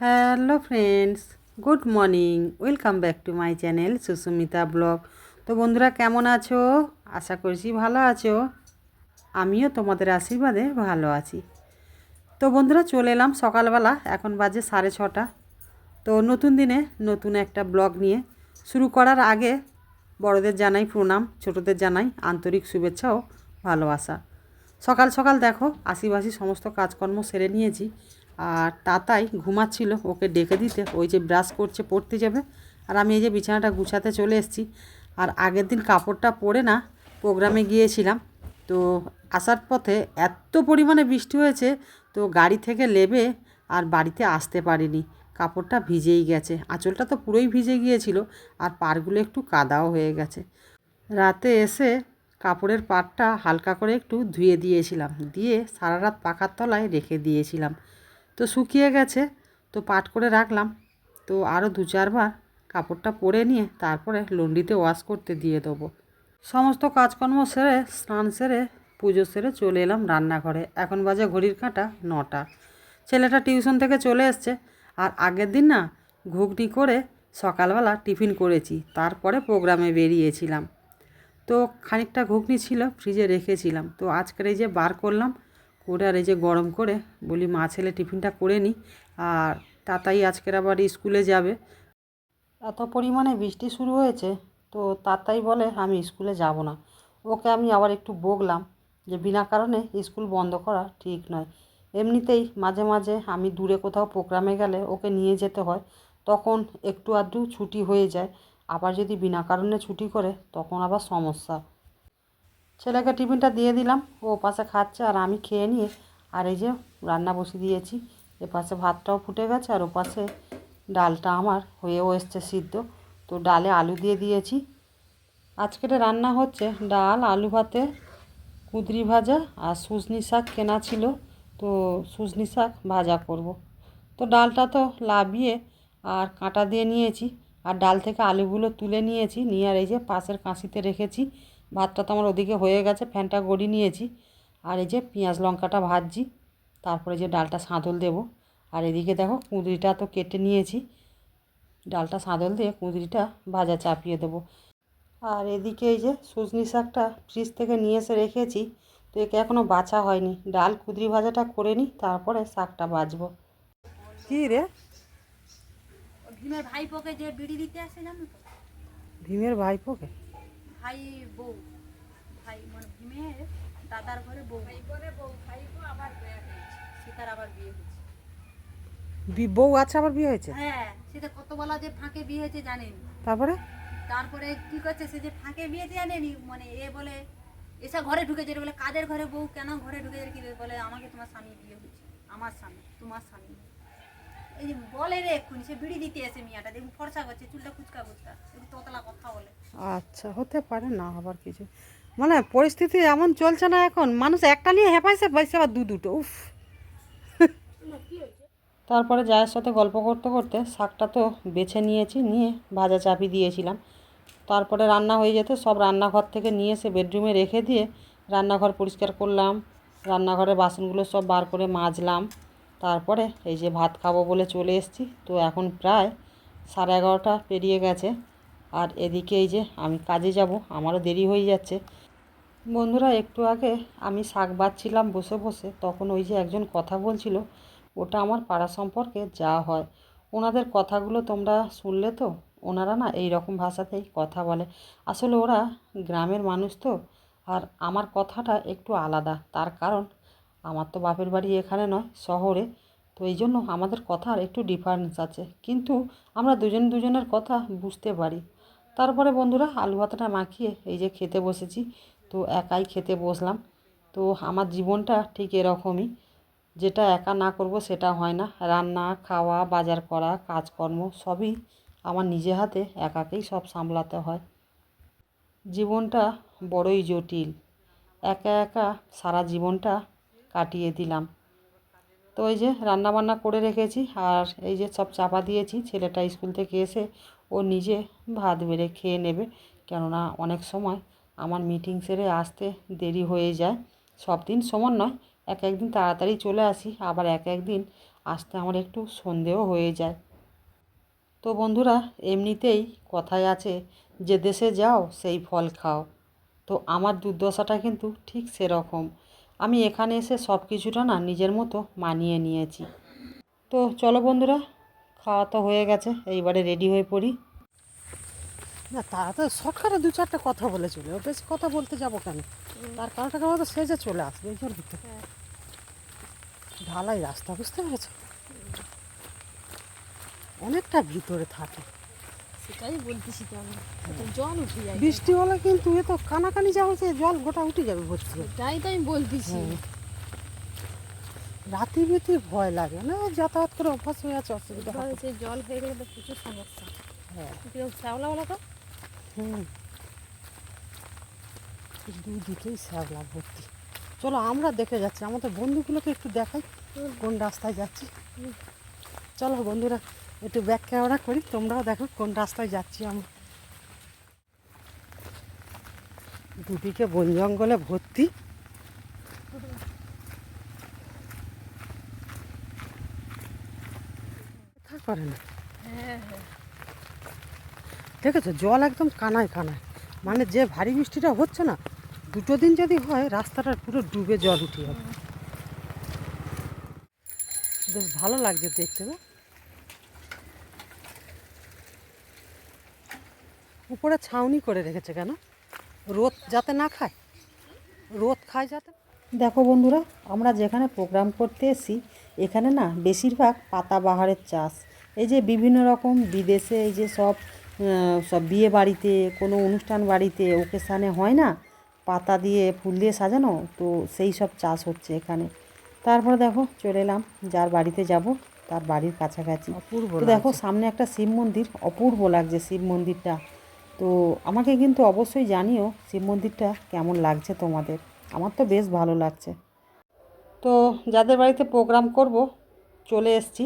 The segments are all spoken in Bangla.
Hello friends, good morning, welcome back to my channel Susmita blog. তো বন্ধুরা, কেমন আছো? আশা করছি ভালো আছো। আমিও তোমাদের আশীর্বাদে ভালো আছি। তো বন্ধুরা, চলে এলাম সকালবেলা, এখন বাজে সাড়ে ছটা। তো নতুন দিনে নতুন একটা ব্লগ নিয়ে শুরু করার আগে বড়দের জানাই প্রণাম, ছোটদের জানাই আন্তরিক শুভেচ্ছা ও ভালোবাসা। সকাল সকাল দেখো, আশিবাসি সমস্ত কাজকর্ম সেরে নিয়েছি। আর তাতাই ঘুমাচ্ছিল, ওকে ডেকে দিতে। ওই যে ব্রাশ করছে, পড়তে যাবে। আর আমি এই যে বিছানাটা গুছাতে চলে এসেছি। আর আগের দিন কাপড়টা পরে না, প্রোগ্রামে গিয়েছিলাম। তো আসার পথে এত পরিমাণে বৃষ্টি হয়েছে, তো গাড়ি থেকে নেবে আর বাড়িতে আসতে পারিনি। কাপড়টা ভিজেই গেছে। আঁচলটা তো পুরোই ভিজে গিয়েছিল, আর পাড়গুলো একটু কাদাও হয়ে গেছে। রাতে এসে কাপড়ের পাড়টা হালকা করে একটু ধুয়ে দিয়েছিলাম। দিয়ে সারা রাত পাখার তলায় রেখে দিয়েছিলাম। তো শুকিয়ে গেছে, তো পাট করে রাখলাম। তো আরও দু চারবার কাপড়টা পরে নিয়ে তারপরে লন্ডিতে ওয়াশ করতে দিয়ে দেবো। সমস্ত কাজকর্ম সেরে, স্নান সেরে, পুজো সেরে চলে এলাম রান্নাঘরে। এখন বাজে ঘড়ির কাঁটা নটা। ছেলেটা টিউশন থেকে চলে এসছে। আর আগের দিন না ঘুগনি করে সকালবেলা টিফিন করেছি, তারপরে প্রোগ্রামে বেরিয়েছিলাম। তো খানিকটা ঘুগনি ছিল, ফ্রিজে রেখেছিলাম। তো আজকের এই যে বার করলাম করে আর এই যে গরম করে, বলি, মা ছেলে, টিফিনটা করে নিই আর তাতাই আজকের আবার স্কুলে যাবে। এত পরিমাণে বৃষ্টি শুরু হয়েছে, তো তাতাই বলে, আমি স্কুলে যাব না। ওকে আমি আবার একটু বকলাম যে, বিনা কারণে স্কুল বন্ধ করা ঠিক নয়। এমনিতেই মাঝে মাঝে আমি দূরে কোথাও প্রোগ্রামে গেলে ওকে নিয়ে যেতে হয়, তখন একটু আধটু ছুটি হয়ে যায়। আবার যদি বিনা কারণে ছুটি করে, তখন আবার সমস্যা। ছেলেকে টিফিনটা দিয়ে দিলাম, ও পাশে খাচ্ছে আর আমি খেয়ে নিয়ে আর এই যে রান্না বসিয়ে দিয়েছি। এ পাশে ভাতটাও ফুটে গেছে আর ও পাশে ডালটা আমার হয়েও এসছে সিদ্ধ। তো ডালে আলু দিয়ে দিয়েছি। আজকের রান্না হচ্ছে ডাল, আলু ভাতে, কুঁদরি ভাজা আর সুজনি শাক কেনা ছিল। তো সুজনি শাক ভাজা করব। তো ডালটা তো লাভিয়ে আর কাঁটা দিয়ে নিয়েছি। আর ডাল থেকে আলুগুলো তুলে নিয়েছি, নিয়ে আর এই যে পাশের কাঁশিতে রেখেছি। ভাতটা তো আমার ওদিকে হয়ে গেছে ফ্যানটা গড়ি নিয়েছি। আর এই যে পেঁয়াজ লঙ্কাটা ভাজছি তারপরে যে ডালটা সাঁদল দেবো। আর এদিকে দেখো কুঁদরিটা তো কেটে নিয়েছি ডালটা সাঁদল দিয়ে কুঁদরিটা ভাজা চাপিয়ে দেবো। আর এদিকে এই যে সজনি শাকটা ফ্রিজ থেকে নিয়ে এসে রেখেছি তো একে এখনও বাছা হয়নি। ডাল কুঁদরি ভাজাটা করে নিই তারপরে শাকটা বাজবো কী রে? ভীমের ভাইপোকে যে বিড়ি দিতে আসে জানো ভীমের ভাইপোকে? ভাই বউ। ভাই মানে ভীমের দাদার ঘরে বউ। ভাই ঘরে বউ ভাই আবার সীতার আবার বিয়ে হয়েছে। বি- বউ আছে আবার বিয়ে হয়েছে? হ্যাঁ সেটা কত বলা যে ফাঁকে বিয়ে হয়েছে জানেন। তারপরে? তারপরে কি করছে সে যে ফাঁকে বিয়ে হয়েছে জানেনি মানে এ বলে এসে ঘরে ঢুকে যেতে বলে কাদের ঘরে বউ? কেন ঘরে ঢুকে যেতে কি বলে আমাকে তোমার স্বামী বিয়ে হয়েছে। আমার স্বামী তোমার স্বামী। এই বলে রে এক্ষুনি, সে বিড়ি দিতে এসে মিয়াটা, দেখুন ফর্সা করছে, চুলটা কুচকা কুচকা তোতলা কথা বলে। আচ্ছা হতে পারে না আবার কিছু। মানে পরিস্থিতি এমন চলছে না এখন, মানুষ একটা নিয়ে হেপাইছে পাইছে আবার দু দুটো, উফ। তারপরে জায়ের সাথে গল্প করতে করতে শাকটা তো বেছে নিয়েছি, নিয়ে ভাজা চাপি দিয়েছিলাম। তারপরে রান্না হয়ে যেতে, সব রান্নাঘর থেকে নিয়ে এসে বেডরুমে রেখে দিয়ে রান্নাঘর পরিষ্কার করলাম, রান্নাঘরের বাসনগুলো সব বার করে মাজলাম। তারপরে এই যে ভাত খাব বলে চলে এসেছি। তো এখন প্রায় সাড়ে এগারোটা পেরিয়ে গেছে। আর এদিকে এই যে আমি কাজে যাব, আমারও দেরি হয়ে যাচ্ছে। বন্ধুরা, একটু আগে আমি শাক বাজছিলাম বসে বসে, তখন ওই যে একজন কথা বলছিল, ওটা আমার পাড়া সম্পর্কে যা হয়। ওনাদের কথাগুলো তোমরা শুনলে তো? ওনারা না এই রকম ভাষাতেই কথা বলে। আসলে ওরা গ্রামের মানুষ তো, আর আমার কথাটা একটু আলাদা। তার কারণ আমার তো বাপের বাড়ি এখানে নয়, শহরে। তো এই জন্য আমাদের কথার একটু ডিফারেন্স আছে। কিন্তু আমরা দুজন দুজনের কথা বুঝতে পারি। তারপরে বন্ধুরা আলু ভাতটা মাখিয়ে এই যে খেতে বসেছি। তো একাই খেতে বসলাম। তো আমার জীবনটা ঠিক এরকমই। যেটা একা না করব সেটা হয় না। রান্না, খাওয়া, বাজার করা, কাজকর্ম সবই আমার নিজে হাতে একাকেই সব সামলাতে হয়। জীবনটা বড়ই জটিল। একা একা সারা জীবনটা কাটিয়ে দিলাম। তো এই যে রান্না বান্না করে রেখেছি আর এই যে সব চাপা দিয়েছি, ছেলেটা স্কুল থেকে এসে ও নিজে ভাত বেড়ে খেয়ে নেবে। কেননা অনেক সময় আমার মিটিং সেরে আসতে দেরি হয়ে যায়। সব দিন সমান নয়, এক একদিন তাড়াতাড়ি চলে আসি, আবার এক একদিন আসতে আমার একটু সন্দেহ হয়ে যায়। তো বন্ধুরা, এমনিতেই কথায় আছে, যে দেশে যাও, সেই ফল খাও। তো আমার দুর্দশাটা কিন্তু ঠিক সেরকম। আমি এখানে এসে সব কিছুটা না নিজের মতো মানিয়ে নিয়েছি। তো চলো বন্ধুরা খাওয়া তো হয়ে গেছে এইবারে রেডি হয়ে পড়ি। না তারা তো সরকারে দু চারটে কথা বলে চলে ও বেশি কথা বলতে যাব কেন? তার কারণটা কেন তো সেজে চলে আসবে এই জন্য ঢালাই রাস্তা বুঝতে পেরেছ? অনেকটা ভিতরে থাকে। সেটাই বলতেছি তো আমি। জল উঠে যায় বৃষ্টি হলে কিন্তু এ তো কানাকানি যা হচ্ছে জল গোটা উঠে যাবে ভর্তি। সেটাই তো আমি বলতেছি। রাতি বিতি ভয় লাগে না যাতায়াত করে অভ্যাস হয়ে আছে অসুবিধা জল হয়ে গেলে তো প্রচুর সমস্যা। হ্যাঁ। শ্যাওলা বলো তো? হুম। দুদিকেই শ্যাবলা ভর্তি। চলো আমরা দেখে যাচ্ছি আমাদের বন্ধুগুলোকে একটু দেখাই কোন রাস্তায় যাচ্ছি। চলো বন্ধুরা একটু ব্যাক ক্যামেরা করি, তোমরাও দেখো কোন রাস্তায় যাচ্ছি আমরা। দুদিকে বন জঙ্গলে ভর্তি। করে না। দেখেছ, জল একদম কানায় কানায়। মানে যে ভারী বৃষ্টিটা হচ্ছে না, দুটো দিন যদি হয় রাস্তাটা পুরো ডুবে জল উঠে যাবে। বেশ ভালো লাগছে দেখতে না? উপরে ছাউনি করে রেখেছে কেন? রোদ যাতে না খায়? রোদ খায় যাতে? দেখো বন্ধুরা আমরা যেখানে প্রোগ্রাম করতে এসেছি এখানে না বেশিরভাগ পাতাবাহারের চাষ। এই যে বিভিন্ন রকম বিদেশে এই যে সব সব বিয়ে বাড়িতে কোনো অনুষ্ঠান বাড়িতে ওকেশানে হয় না পাতা দিয়ে ফুল দিয়ে সাজানো তো সেই সব চাষ হচ্ছে এখানে। তারপরে দেখো চলে এলাম যার বাড়িতে যাব তার বাড়ির কাছাকাছি। অপূর্ব তো দেখো সামনে একটা শিব মন্দির অপূর্ব লাগছে শিব মন্দিরটা। তো আমাকে কিন্তু অবশ্যই জানিও শিব মন্দিরটা কেমন লাগছে তোমাদের। আমার তো বেশ ভালো লাগছে। তো যাদের বাড়িতে প্রোগ্রাম করব, চলে এসছি।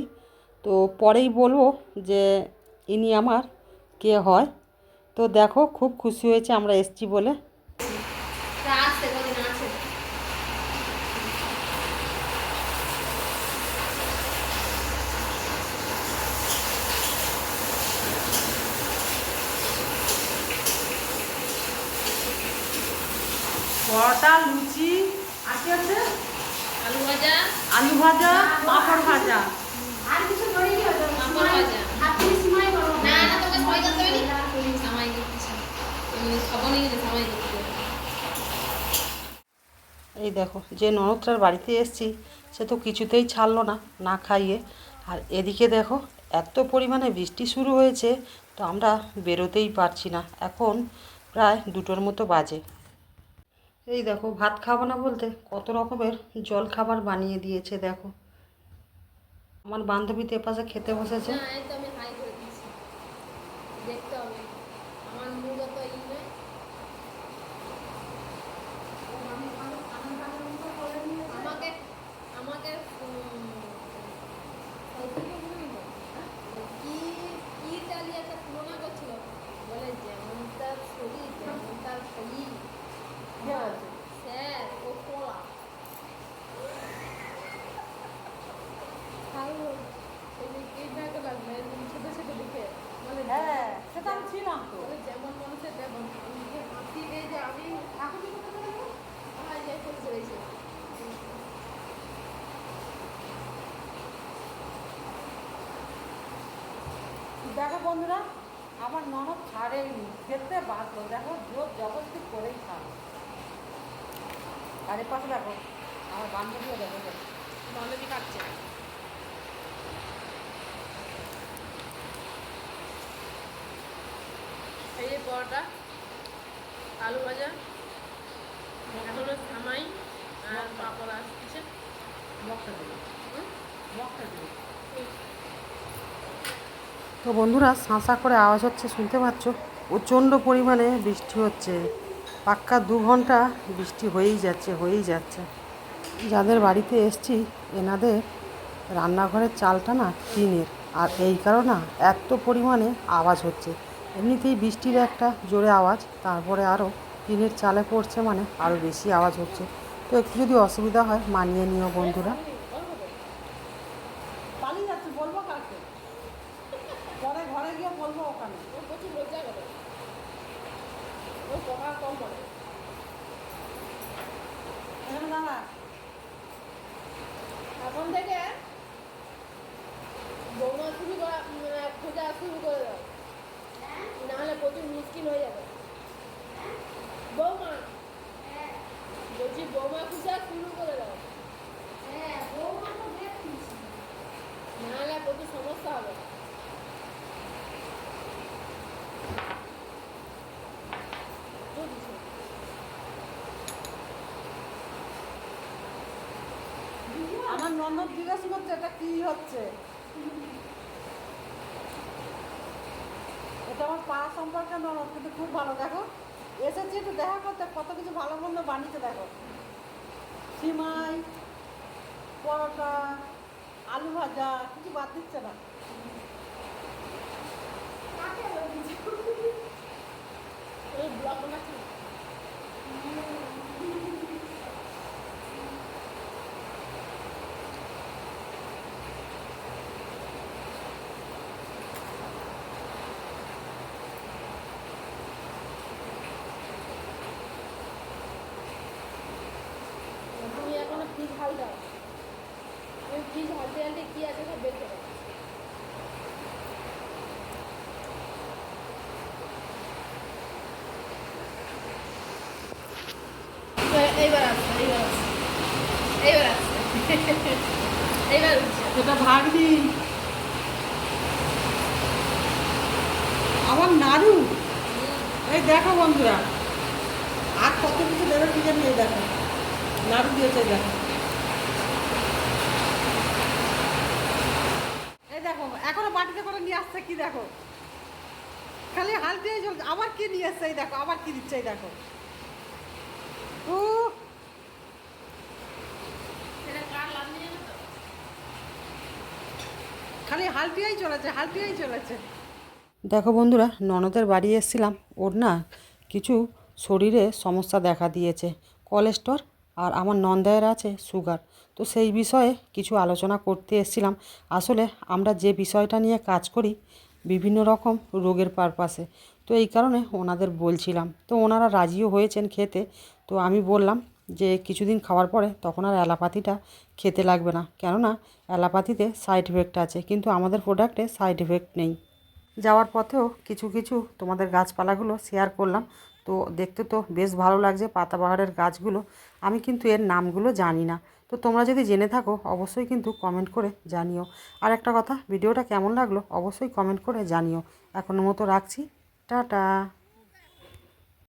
তো পরেই বলব যে ইনি আমার কে হয়। তো দেখো, খুব খুশি হয়েছে আমরা এসছি বলে। পরোটা লুচি আর কি আছে? আলু ভাজা। আলু ভাজা পাঁপড় ভাজা। আর কিছু করিনি হয়তো পাঁপড় ভাজা। হাত থেকে সিমাই করো। না না তোকে সবাই করতে হবে নি? সামাই করতেছি এমনি খাব না কিন্তু সামাই করতে এই দেখো যে ননদটার বাড়িতে এসছি সে তো কিছুতেই ছাড়লো না না খাইয়ে। আর এদিকে দেখো এত পরিমাণে বৃষ্টি শুরু হয়েছে তো আমরা বেরোতেই পারছি না। এখন প্রায় দুটোর মতো বাজে। এই দেখো, ভাত খাব না বলতে কত রকমের জল খাবার বানিয়ে দিয়েছে, দেখো। আমার বান্ধবীতে এপাশে খেতে বসেছে না এই তো আমি হাই করে দিয়েছি দেখতে হবে আমার মুখ অত ই নয় আমাকে আমাকে উম, কি কি ডালি একটা তুলনা করছিল বলে যেমন তার শরীর তেমন তার শরীর স্যার ও কলা খাব এই কি ভালো লাগবে ছোট ছোট দেখে বলে হ্যাঁ সেটা আমি ছিলাম তো বলে যেমন মানুষের তেমন আমি যে হাসি এই যে আমি এখন কি করতে পারব আমার যাই করে চলেছে দেখো বন্ধুরা আমার ননদ ছাড়েইনি খেতে বাধ্য। দেখো জোর জবরদস্তি করেই খাও আরে পাশে দেখো আমার বান্ধবীও দেখো। বান্ধবী কাটছে। এই যে পরোটা আলু ভাজা এখনও সামাই আর পাপড় আসছে বক্সটা দেবে বক্সটা দেবে তো বন্ধুরা শাঁসা করে আওয়াজ হচ্ছে, শুনতে পাচ্ছ? প্রচণ্ড পরিমাণে বৃষ্টি হচ্ছে। পাক্কা দু ঘণ্টা বৃষ্টি হয়েই যাচ্ছে হয়েই যাচ্ছে। যাদের বাড়িতে এসছি, এনাদের রান্নাঘরের চালটা না টিনের। আর এই কারণে এত পরিমাণে আওয়াজ হচ্ছে। এমনিতেই বৃষ্টির একটা জোরে আওয়াজ, তারপরে আরও টিনের চালে পড়ছে মানে আরও বেশি আওয়াজ হচ্ছে। তো একটু যদি অসুবিধা হয়, মানিয়ে নিও বন্ধুরা গিয়ে বলব ওখানে ও প্রচুর লজ্জা করে ও পড়া কম পড়ে এখানে থেকে বৌমা শুরু মানে শুরু করে দাও। নাহলে প্রচুর মুশকিল হয়ে যাবে। বৌমা, বলছি বৌমা খোঁজা শুরু করে দাও। নাহলে প্রচুর সমস্যা হবে। আমার ননদ জিজ্ঞাসা করছে, এটা কি হচ্ছে? এটা আমার পা সম্পর্কে ননদ, কিন্তু খুব ভালো, দেখো। এসেছি একটু দেখা করতে, কত কিছু ভালো মন্দ বানিয়েছে, দেখো। সিমাই, পরোটা, আলু ভাজা, কিছু বাদ দিচ্ছে না ওই ব্লগ বানাচ্ছি না। তুমি এখনও ফ্রিজ হাল দাও তুমি আছে সব বের করো আমার নাড়ু এই দেখো বন্ধুরা, আর কত কিছু দেবে কি দেখো। নাড়ু দিয়েছে দেখো এই দেখো এখনও বাটিতে করে নিয়ে আসছে কি দেখো? খালি হাল দিয়ে চলছে আবার কি নিয়ে আসছে এই দেখো আবার কি দিচ্ছে এই দেখো? ও খালি হালটিয়াই চলেছে হালটিয়াই চলেছে। দেখো বন্ধুরা ননদের বাড়ি এসেছিলাম। ওর না কিছু শরীরে সমস্যা দেখা দিয়েছে। কোলেস্টর আর আমার নন্দায়ের আছে সুগার। তো সেই বিষয়ে কিছু আলোচনা করতে এসেছিলাম। আসলে আমরা যে বিষয়টা নিয়ে কাজ করি, বিভিন্ন রকম রোগের পারপাসে, তো এই কারণে ওনাদের বলছিলাম। তো ওনারা রাজিও হয়েছেন খেতে। তো আমি বললাম যে কিছুদিন খাওয়ার পরে তখন আর অ্যালাপাথিটা খেতে লাগবে না। কেননা অ্যালাপাথিতে সাইড এফেক্ট আছে, কিন্তু আমাদের প্রোডাক্টে সাইড এফেক্ট নেই। যাওয়ার পথেও কিছু কিছু তোমাদের গাছপালাগুলো শেয়ার করলাম। তো দেখতে তো বেশ ভালো লাগছে পাতাবাহারের গাছগুলো। আমি কিন্তু এর নামগুলো জানি না। তো তোমরা যদি জেনে থাকো, অবশ্যই কিন্তু কমেন্ট করে জানিও। আর একটা কথা, ভিডিওটা কেমন লাগল অবশ্যই কমেন্ট করে জানিও। এখনও মতো রাখছি। টাটা!